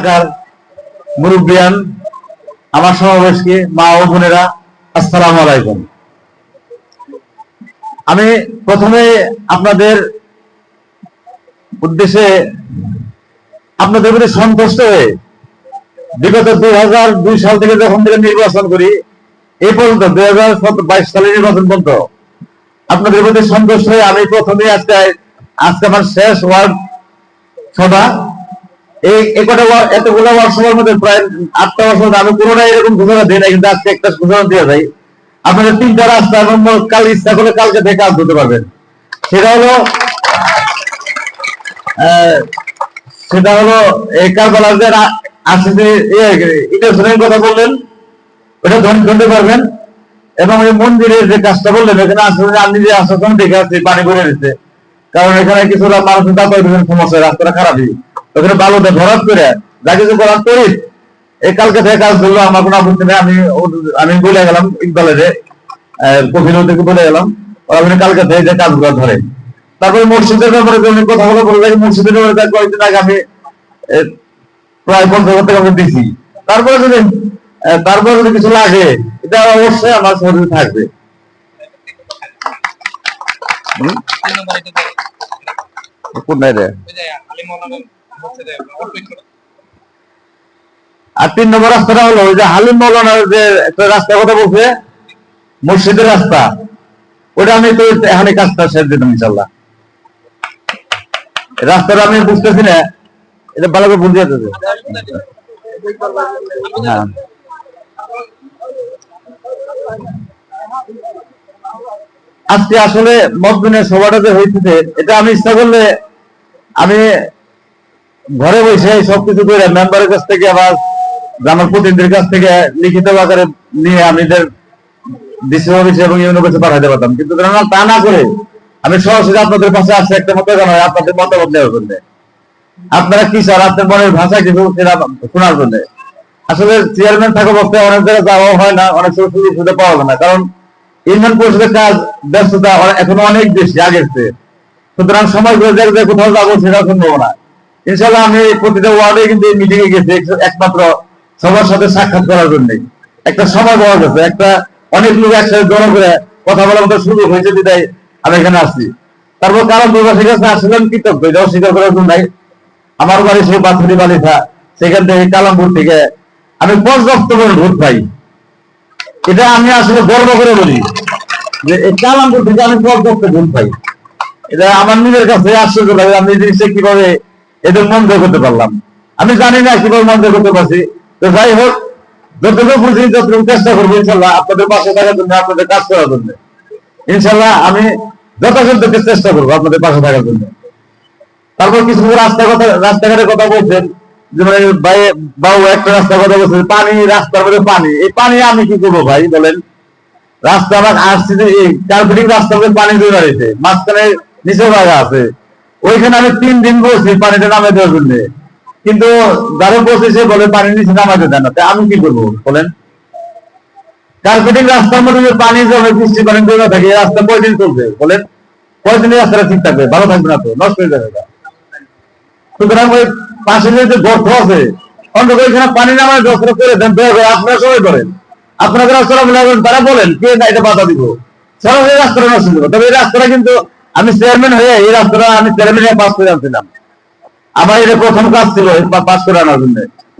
এলাকার মুরব্বিয়ান, আমার সমাবেশকে মা ও বোনেরা আসসালামু আলাইকুম। আমি প্রথমে আপনাদের উদ্দেশ্যে আপনাদের প্রতি সন্তুষ্ট হয়ে বিগত দুই হাজার দুই সাল থেকে যখন থেকে নির্বাচন করি এই পর্যন্ত দুই হাজার বাইশ সালের নির্বাচন পর্যন্ত আপনাদের প্রতি সন্তুষ্ট হয়ে আমি প্রথমে আজকে আজকে আমার শেষ ওয়ার্ড সভা এই এতগুলো প্রায় আটটা আজকে একটা এবং সেটা হলো সেটা হলো যে আসে যে ইন্টারনেটের কথা বললেন পারবেন। এবং মন্দিরের যে কাজটা বললেন, এখানে আসলে আমি যে আসাম দেখে আসছি, পানি ভরে দিচ্ছে কারণ এখানে কিছুটা মানুষের সমস্যা, রাস্তাটা খারাপই। ওখানে বালুতে ভরাট করে যা কিছু করার করি এই কালকে থেকে কাজ করল আমার কোনো আপত্তি নেই আমি আমি বলে গেলাম ইকবালের থেকে বলে গেলাম ওরা কালকে থেকে যে কাজগুলো ধরে। তারপরে মসজিদের ব্যাপারে উনি কথা বলে বলে মসজিদের ব্যাপারে তার কয়েকদিন আগে আমি প্রায় পঞ্চাশ হাজার টাকা দিছি তারপরে যদি তারপরে যদি কিছু লাগে এটা অবশ্যই আমার শরীরে থাকবে। নম্বর এটা রে? আর তিন নম্বর রাস্তাটা হলো ওই যে হালিম মৌলানার যে একটা রাস্তার কথা বলছে, মসজিদের রাস্তা। ওটা আমি তো এখানে কাজটা শেষ দিতাম ইনশাল্লাহ রাস্তাটা আমি বুঝতেছি না, এটা ভালো করে বুঝতে যেতেছে হ্যাঁ। আজকে আসলে মতদিনের সভাটা যে হয়েছে এটা আমি ইচ্ছা করলে আমি ঘরে বসে সবকিছু করে মেম্বারের কাছ থেকে আবার আমার প্রতিনিধির কাছ থেকে লিখিত আকারে নিয়ে আমাদের ডিসি অফিসে এবং ইউনিয়ন অফিসে পাঠাতে পারতাম। কিন্তু তা না করে আমি সরাসরি আপনাদের পাশে আসছে একটা মতো কেন আপনাদের মতামত নেওয়ার জন্য। আপনারা কি স্যার, আপনার মনের ভাষা কিছু শোনার জন্য? আসলে চেয়ারম্যান থাকা অবস্থায় অনেক জায়গায় যাওয়া হয় না, অনেক সময় সুযোগ সুবিধা পাওয়া যায় না। কারণ ইউনিয়ন পরিষদের কাজ, ব্যস্ততা এখনও অনেক বেশি আগের চেয়ে। সুতরাং সময় করে কোথাও যাব সেটা সম্ভব না। ইনশাল্লাহ আমি প্রতিটা ওয়ার্ডে কিন্তু মিটিং এ গেছি একমাত্র সবার সাথে সাক্ষাৎ করার জন্য একটা সময় পাওয়া গেছে, একটা অনেক লোক একসাথে জড়ো করে কথা বলার মতো সুযোগ হয়েছে বিদায় আমি এখানে আসছি। তারপর কারণ প্রবাসী কাছে আসলাম কৃতজ্ঞ এটা অস্বীকার করার জন্য নাই। আমার বাড়ি সেই বাথুরি বালিথা সেখান থেকে কালামপুর থেকে। আমি পর্যাপ্ত করে ভোট পাই। এটা আমি আসলে গর্ব করে বলি যে এই কালামপুর থেকে আমি পর্যাপ্ত ভোট পাই। এটা আমার নিজের কাছে আশ্চর্য লাগে, আমি এই জিনিসটা কীভাবে এদের মন জয় করতে পারলাম। আমি জানি না কীভাবে মন জয় করতে পারছি। তো যাই হোক, যতটুকু বুঝি, যতটুকু চেষ্টা করব, ইনশাল্লাহ আপনাদের পাশে থাকার জন্য, আপনাদের কাজ করার জন্য। ইনশাল্লাহ আমি যথাসাধ্য চেষ্টা করব আপনাদের পাশে থাকার জন্য। তারপর কিছু রাস্তা কথা, রাস্তাঘাটের কথা বলছেন। এই ভাই- বাবু একটা রাস্তার কথা বলছেন, পানি, রাস্তার মধ্যে পানি। এই পানি আমি কি করব ভাই, বলেন? রাস্তা আমার আসছে যে এই কার্পেটিং রাস্তার মধ্যে পানি দিয়ে দাঁড়িয়েছে। মাঝখানে নিচে জায়গা আছে। ওইখানে আমি তিন দিন বলছি পানিটা নামে দেওয়ার জন্য। কিন্তু বলছে সে বলে, পানি নিচে নামাতে দেয় না। আমি কি করব, বলেন? কার্পেটিং রাস্তার মধ্যে পানি জমে বৃষ্টি পানি জমে থাকে রাস্তা কয়দিন চলবে, বলেন? কয়দিন রাস্তাটা ঠিক থাকবে? ভালো থাকবে না তো, নষ্ট হয়ে যাবে সুতরাং ওই পাশে যে গর্ত আছে অন্তত ওইখানে পানি নামায় ব্যবস্থা করে দেন, দয়া করে আপনারা সবাই করেন। আপনারা যারা তারা বলেন, কে না এটা বাধা দিব? সরাসরি রাস্তাটা নষ্ট দিব তবে এই রাস্তাটা কিন্তু আমি চেয়ারম্যান হয়ে এই রাস্তাটা আমি চেয়ারম্যান হয়ে পাস করে আনছিলাম। আমার এটা প্রথম কাজ ছিল পাস করে আনার জন্য।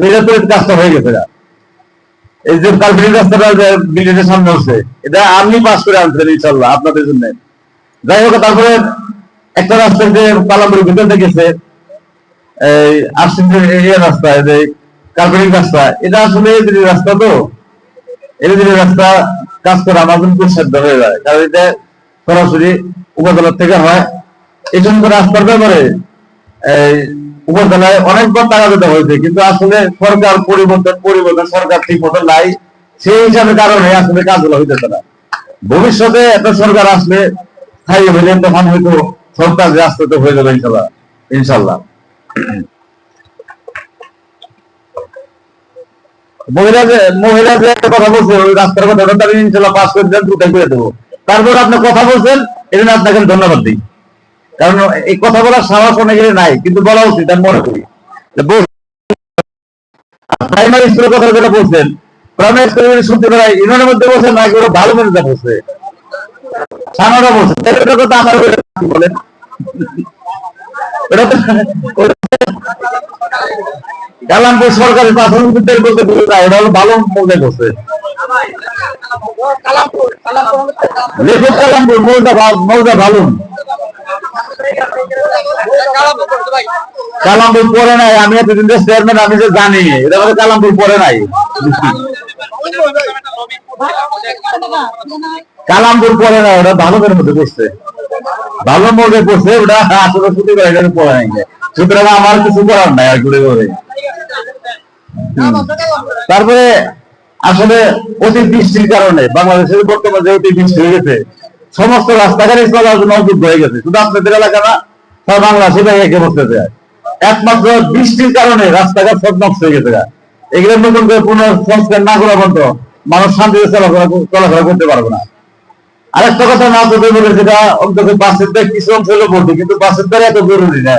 এটা তো কাজটা হয়ে গেছে এই যে কালপিটিং রাস্তাটা যে বিল্ডিংয়ের সামনে হচ্ছে, এটা আমি পাস করে আনছেন ইনশাল্লাহ আপনাদের জন্য। যাই হোক, তারপরে একটা রাস্তা যে পালামপুরের ভিতরে গেছে, এই আসছেন যে এই রাস্তা যে কার্পেটিং রাস্তা, এটা আসলে রাস্তা তো এদিকে রাস্তা কাজ করা আমার জন্য সাধ্য হয়ে যায়। কারণ এটা সরাসরি উপজেলা থেকে হয়। এই জন্য রাস্তার ব্যাপারে উপজেলায় অনেকবার টাকা দিতে হয়েছে, কিন্তু আসলে সরকার পরিবর্তন পরিবর্তন সরকার ঠিক মতো নাই। সেই হিসাবে কারণে আসলে কাজগুলো হইতেছে না। ভবিষ্যতে একটা সরকার আসলে স্থায়ী হইলে তখন হয়তো যে আস্তে আস্তে হয়ে যাবে ইনশাল্লাহ ইনশাল্লাহ। মহিলা যে মহিলা যে একটা কথা বলছে, ওই রাস্তার কথা ইনশাল্লাহ পাস করে দেন দুটাই করে দেবো? তারপর আপনি কথা বলছেন জন্য আপনাকে ধন্যবাদ দিই। কারণ এই কথা বলার সাহস অনেকের নাই, কিন্তু বলা উচিত, আমি মনে করি। প্রাইমারি স্কুলের কথা যেটা বলছেন প্রাইমারি স্কুলের শুনতে পারাই ইউনিয়নের মধ্যে বলছেন নাকি ওরা ভালো মেনেজা বলছে সানারা বলছে এটা কথা আমার বলেন? ওটা সরকারি প্রাথমিক বিদ্যালয় বলতে হলো ভালো মজা করছে লেখক কালামপুর মৌজা ভা- মৌজা ভালো কালামপুর পরে নাই, আমি এতদিন যে চেয়ারম্যান আমি যে জানি। এটা মানে কালামপুর পরে নাই। কালামপুর পরে নাই, ওটা ভালো করে মধ্যে করছে ভালো মধ্যে করছে ওটা আসলে ছুটি করে এটা পরে নাই। সুতরাং আমার কিছু করার নাই আর ঘুরে ঘুরে তারপরে আসলে অতি বৃষ্টির কারণে বাংলাদেশের বর্তমানে যে অতি বৃষ্টি হয়ে গেছে, সমস্ত রাস্তাঘাটে চলার জন্য অযোগ্য হয়ে গেছে। শুধু আপনাদের এলাকা না সব বাংলাদেশে একে বসতে যায় একমাত্র বৃষ্টির কারণে রাস্তাঘাট সব নষ্ট হয়ে গেছে এগুলো নতুন করে পুনঃসংস্কার না করা পর্যন্ত মানুষ শান্তিতে চলাফেরা চলাফেরা করতে পারবে না। আরেকটা কথা না বলতে বলে যেটা অন্তত বাসের দ্বার কিছু অংশ হলো বলছে, কিন্তু বাসের দ্বার এত জরুরি না।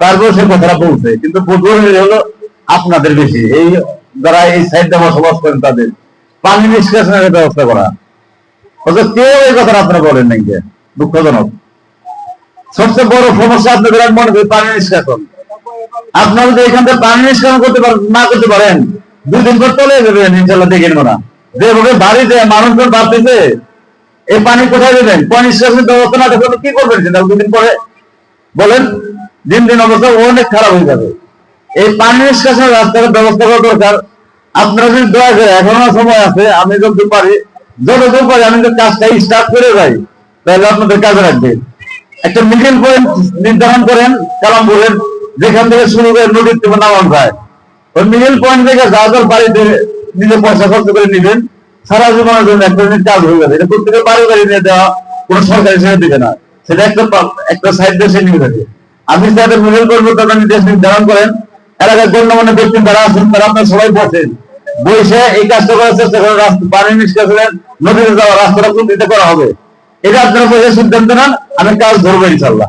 তারপর সে কথাটা বলছে, কিন্তু জরুরি হলো আপনাদের বেশি। এই যারা এই সাইডে বসবাস করেন তাদের। পানি নিষ্কাশনের ব্যবস্থা করা। অথচ কেউ এই কথাটা আপনারা বলেন নাই যে, দুঃখজনক। সবচেয়ে বড় সমস্যা আপনাদের মনে করি, পানি নিষ্কাশন। আপনারা যদি এখান থেকে পানি নিষ্কাশন করতে পারেন না করতে পারেন, দুই দিন পর চলে যাবেন ইনশাল্লাহ দেখে নেব না। যেভাবে বাড়িতে মানুষজন বাড়তেছে, এই পানি কোথায় দেবেন? পানি নিষ্কাশনের ব্যবস্থা না থাকলে কি করবেন? সেটা দুদিন পরে বলেন। দিন দিন অবস্থা অনেক খারাপ হয়ে যাবে। এই পানি নিষ্কাশনের রাস্তার ব্যবস্থা করা দরকার। আপনারা যদি দয়া করে, এখনও সময় আছে, আমি যতদূর পারি যতদূর পারি, আমি যদি কাজটা স্টার্ট করে যাই, তাহলে আপনাদের কাজে রাখবে একটা মিডিল পয়েন্ট নির্ধারণ করেন কালামপুরের যেখান থেকে শুরু করে নদীর থেকে নামান যায়। ওই মিডিল পয়েন্ট থেকে যা যার বাড়িতে নিজে পয়সা খরচ করে নিবেন, সারা জীবনের জন্য একটা জিনিস কাজ হয়ে যাবে। এটা প্রত্যেকের বাড়ি বাড়ি নিয়ে দেওয়া, কোনো সরকারি ছেড়ে দিবে না। সেটা একটা একটা সাইড দেশে নিয়ে যাবে। আপনি যাদের মিডিল পয়েন্ট নির্দেশ নির্ধারণ করেন এলাকার গণ্যমান্য ব্যক্তি যারা আছেন, তারা আপনার সবাই বসেন। বসে এই কাজটা করার চেষ্টা করেন, রাস্তা পানি নিষ্কাশনের নদীতে যাওয়া রাস্তাটা করা হবে। এটা আপনারা বসে সিদ্ধান্ত নেন, আমি কাজ ধরবো ইনশাল্লাহ